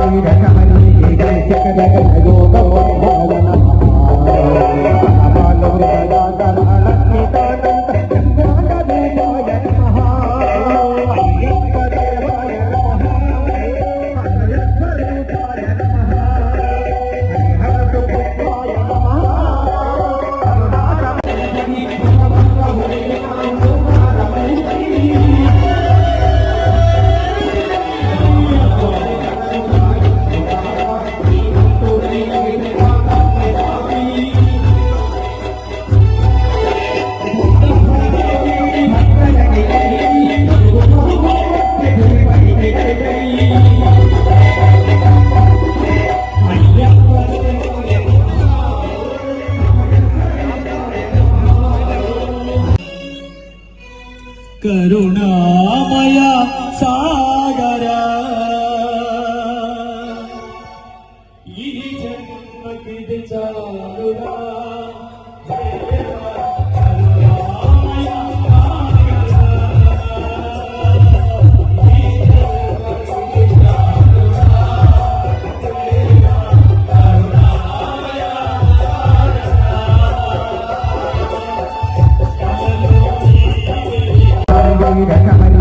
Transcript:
జగ జగ కరుణామయ సాగర ఈ జన్మకి దిశ ఈ రకమైన